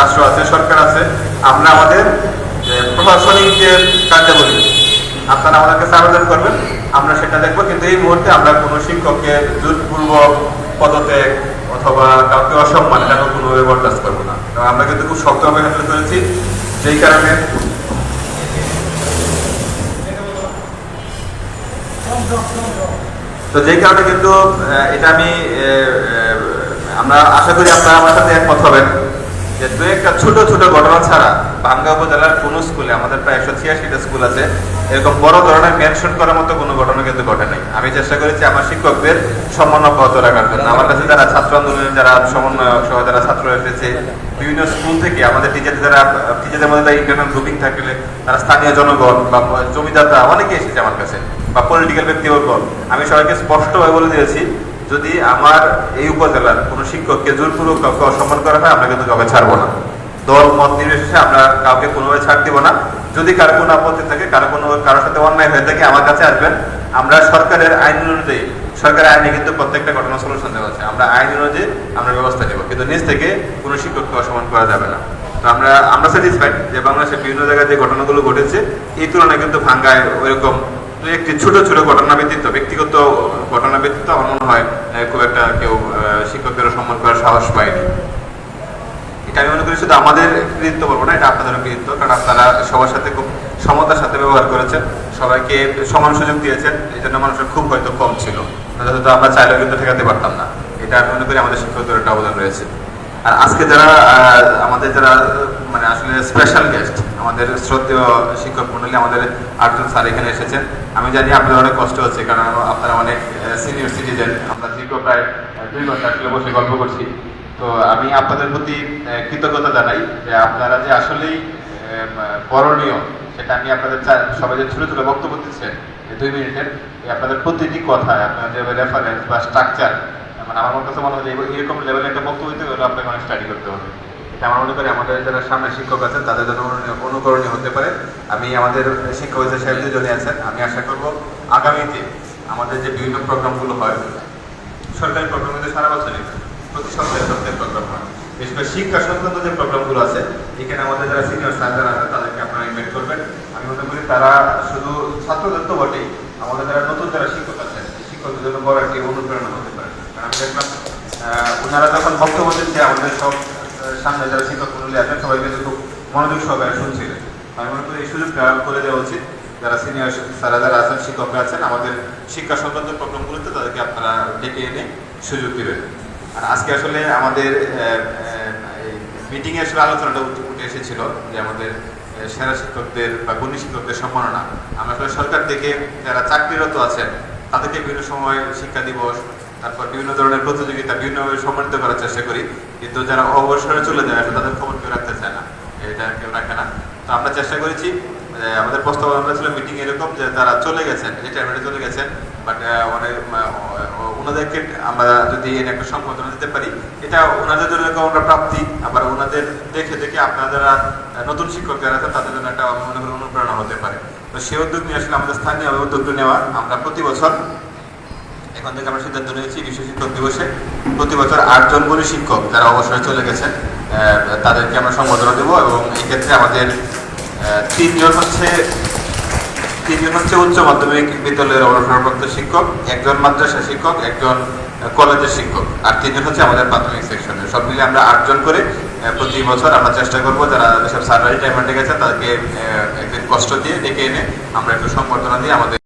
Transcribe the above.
রাষ্ট্র আছে, সরকার আছে, আমরা আমাদের প্রশাসনিক যে কার্যাবলী আপনারা আমাদের কাছে আবেদন করবেন। আমরা সেটা দেখব, কিন্তু এই মুহূর্তে আমরা কোনো শিক্ষককে জোরপূর্বক পদত্যাগ অথবা কাউকে অসম্মান, এটা কোনোভাবে বরদাস্ত করব না। এবং আমরা কিন্তু খুব শক্তভাবে হ্যান্ডেল করেছি, যেই কারণে তো যেই কারণে কিন্তু এটা আমি আমরা আশা করি আপনারা আমার সাথে একমত হবেন। যে দু একটা ছোট ছোট ঘটনা ছাড়া ভাঙ্গা উপজেলার কোন স্কুলে, আমাদের প্রায় একশো ছিয়াশিটা স্কুল আছে, এরকম বড় ধরনের মেনশন করার মতো কোনো ঘটনা কিন্তু ঘটে নাই আমি চেষ্টা করেছি আমার শিক্ষকদের সম্মান অব্যাহত রাখার জন্য। আমার কাছে যারা ছাত্র আন্দোলনের যারা সমন্বয়ক সহ যারা ছাত্র এসেছে, বিভিন্ন স্কুল থেকে আমাদের টিচার যারা টিচারদের মধ্যে ইন্টারনাল গ্রুপিং থাকলে, তারা স্থানীয় জনগণ বা জমিদাতা অনেকে এসেছে আমার কাছে, বা পলিটিক্যাল ব্যক্তিবর্গ। আমি সবাইকে স্পষ্টভাবে বলে দিয়েছি যদি আমার এই উপজেলার কোনো শিক্ষককে জোরপূর্বক কাউকে অসম্মান করা হয়, আমরা কিন্তু কাউকে ছাড়বো না। দল, মত নির্বিশেষে আমরা কাউকে কোনোভাবে ছাড় দিব না। যদি কারও কোনো আপত্তি থাকে, কারও কোনো, কারোর সাথে অন্যায় হয়ে থাকে, আমার কাছে আসবেন। আমরা সরকারের আইন অনুযায়ী, সরকারের আইনে কিন্তু প্রত্যেকটা ঘটনা সলিউশন দেওয়া আছে। আমরা আইন অনুযায়ী আমরা ব্যবস্থা নেব, কিন্তু নিজ থেকে কোনো শিক্ষককে অসম্মান করা যাবে না। তো আমরা আমরা স্যাটিসফাইড যে বাংলাদেশের বিভিন্ন জায়গায় যে ঘটনাগুলো ঘটেছে, এই তুলনায় কিন্তু ভাঙ্গায় ওইরকম একটি ছোট ছোট ঘটনা ব্যতীত, ব্যক্তিগত ঘটনা ব্যতীত আমার মনে হয় খুব একটা কেউ শিক্ষকদেরও সম্মান করার সাহস পায়নি। এটা আমি মনে করি শুধু আমাদের কৃতিত্ব বলব না, এটা আপনাদেরও কৃতিত্ব, কারণ আপনারা সবার সাথে খুব সমতার সাথে ব্যবহার করেছেন, সবাইকে সমান সুযোগ দিয়েছেন, এই জন্য মানুষের খুব হয়তো কম ছিল। হয়তো আমরা চাইলেও কিন্তু ঠেকাতে পারতাম না। এটা আমি মনে করি আমাদের শিক্ষকদের একটা অবদান রয়েছে। আর আজকে যারা আমাদের যারা মানে আসলে স্পেশাল গেস্ট আমাদের শ্রদ্ধেয় শিক্ষক মন্ডলী, আমাদের আটজন স্যার এখানে এসেছেন। আমি জানি আপনাদের অনেক কষ্ট হচ্ছে, কারণ আপনারা অনেক সিনিয়র সিটিজেন আমরা দীর্ঘ প্রায় দুই ঘণ্টা আসলে বসে গল্প করছি। তো আমি আপনাদের প্রতি কৃতজ্ঞতা জানাই যে আপনারা যে আসলেই করণীয়, সেটা আমি আপনাদের সবাই যে ছোটো ছোটো বক্তব্য দিচ্ছেন দুই মিনিটের আপনাদের প্রতিটি কথায় আপনাদের যে রেফারেন্স বা স্ট্রাকচার মানে আমার কাছে মনে হয় এরকম লেভেলে একটা বক্তব্য দিতে গেলে আপনাকে অনেক স্টাডি করতে হবে। আমার মনে করি আমাদের যারা সামনে শিক্ষক আছেন, তাদের জন্য অনুকরণীয় হতে পারে। আমি আমাদের শিক্ষক হিসেবে সাহেব দুজনে আছেন। আমি আশা করব আগামীতে আমাদের যে বিভিন্ন প্রোগ্রামগুলো হয়, সরকারি প্রোগ্রাম কিন্তু সারা বছরই, প্রতি সপ্তাহে সপ্তাহে প্রোগ্রাম হয়। বিশেষ করে শিক্ষা সংক্রান্ত যে প্রোগ্রামগুলো আছে, এখানে আমাদের যারা সিনিয়র স্যাররা আছে, তাদেরকে আপনারা ইনভাইট করবেন। আমি মনে করি তারা শুধু ছাত্রদের তো বটেই, আমাদের যারা নতুন যারা শিক্ষক আছেন শিক্ষকদের জন্য বড় একটি অনুপ্রেরণা হতে পারে। কারণ আমি দেখলাম ওনারা যখন বক্তব্য দিচ্ছে, আমাদের সব সামনে যারা শিক্ষক মন্ডলী আছেন সবাই কিন্তু খুব মনোযোগ সহকারে শুনছিলেন। আমি মনে করি এই সুযোগটা করে দেওয়া উচিত। যারা সিনিয়র স্যারা যারা আছেন, শিক্ষকরা আছেন, আমাদের শিক্ষা সংক্রান্ত প্রোগ্রামগুলোতে তাদেরকে আপনারা ডেকে এনে সুযোগ দেবেন। আর আজকে আসলে আমাদের মিটিং এ আসলে আলোচনাটা উঠে এসেছিল যে আমাদের সেরা শিক্ষকদের বা গুণী শিক্ষকদের সম্মাননা। আমরা আসলে সরকার থেকে যারা চাকরিরত আছেন, তাদেরকে বিভিন্ন সময় শিক্ষা দিবস তারপর বিভিন্ন ধরনের প্রতিযোগিতা, বিভিন্নভাবে সম্মানিত করার চেষ্টা করি। কিন্তু যারা অবসরে চলে যায়, আসলে তাদের খবর কেউ রাখতে চায় না। এটা কেউ রাখে না। তো আমরা চেষ্টা করেছি আমাদের প্রস্তাবনা ছিল মিটিং এরকম যে তারা চলে গেছেন রিটায়ারমেন্টে চলে গেছেন। বাট অনেক ওনাদেরকে আমরা যদি এর একটা সম্বোধনা দিতে পারি, এটা ওনাদের জন্য আমরা প্রাপ্তি। আবার ওনাদের দেখে দেখে আপনারা যারা নতুন শিক্ষক যারা আছেন, তাদের জন্য একটা, মনে করি, অনুপ্রেরণা হতে পারে। তো সেই উদ্যোগ নিয়ে আসলে আমাদের স্থানীয় উদ্যোগটা নেওয়া আমরা প্রতি বছর এখন থেকে আমরা সিদ্ধান্ত নিয়েছি, বিশ্ব শিক্ষক দিবসে প্রতি বছর আটজন করে শিক্ষক যারা অবসরে চলে গেছেন তাদেরকে আমরা সম্বোধনা দেবো এবং এই ক্ষেত্রে আমাদের তিনজন হচ্ছে তিনজন হচ্ছে উচ্চ মাধ্যমিক বিদ্যালয়ের অবসরপ্রাপ্ত শিক্ষক, একজন মাদ্রাসা শিক্ষক, একজন কলেজের শিক্ষক, আর তিনজন হচ্ছে আমাদের প্রাথমিক সেকশনের সব মিলে আমরা আটজন করে প্রতি বছর আমরা চেষ্টা করব যারা যেসব সার্ভারি টাইমেন্টে গেছে তাদেরকে একদিন কষ্ট দিয়ে ডেকে এনে আমরা একটু সম্বর্ধনা দিয়ে আমাদের